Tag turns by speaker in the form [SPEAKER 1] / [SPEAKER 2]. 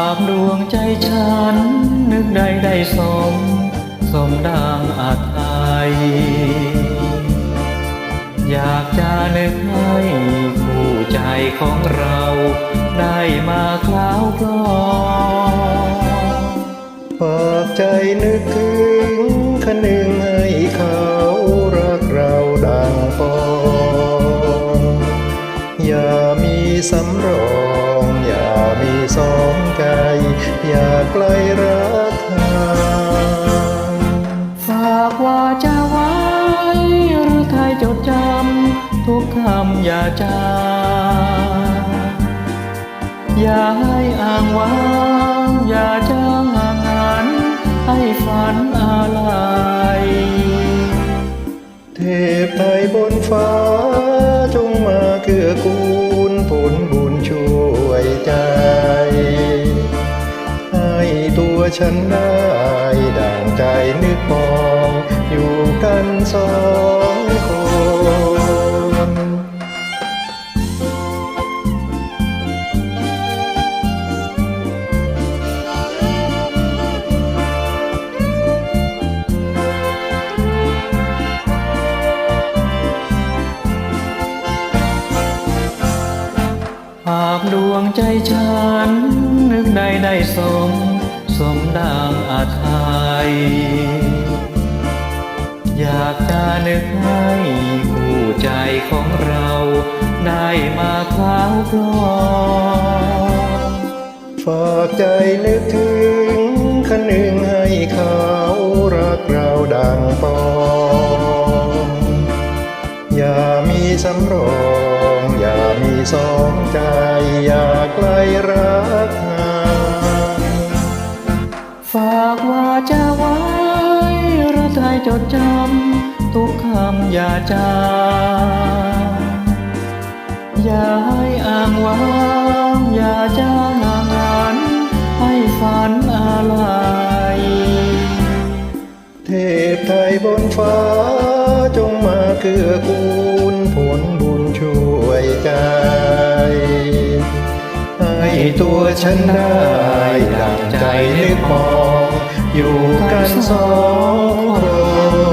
[SPEAKER 1] ากดวงใจฉัน นึกได้ได้สม สมดังอาไทยอยากจะนึกให้คู่ใจของเรา ได้มาคล้าวคลอ
[SPEAKER 2] ฝากใจนึกถึงคนหนึ่งให้เขารักเราดังปองอย่ามีสำรอง สองใจ อย่าไกลรักทาง
[SPEAKER 1] ฝากว่าจะไว้หรือไทยจดจำทุกคำอย่าจาอย่าให้อ้างว้างอย่าจางห่างหันให้ฝันอะไร
[SPEAKER 2] เทพไทยบนฟ้า ฉันได้ดังใจนึกมองอยู่กันสองคน
[SPEAKER 1] หากดวงใจฉันนึกได้ได้สม สมดังอาไทยอยากจะนึกให้คู่ใจของเราได้มาคล้าวคลอ
[SPEAKER 2] ฝากใจนึกถึงคนหนึ่งให้เขารักเราดังปองอย่ามีสำรอง อย่ามีสองใจ อย่าไกลรักห่า
[SPEAKER 1] ว่าจะไว้รือไทยจดจำทุกคำอย่าจาอย่าให้อ้างว้างอย่าจางห่างหันให้ฝันอะไร
[SPEAKER 2] เทพไทยบนฟ้าจงมาเกื้อกูลผลบุญช่วยใจให้ตัวฉันได้ดังใจนึกมอง อยู่กันสองคน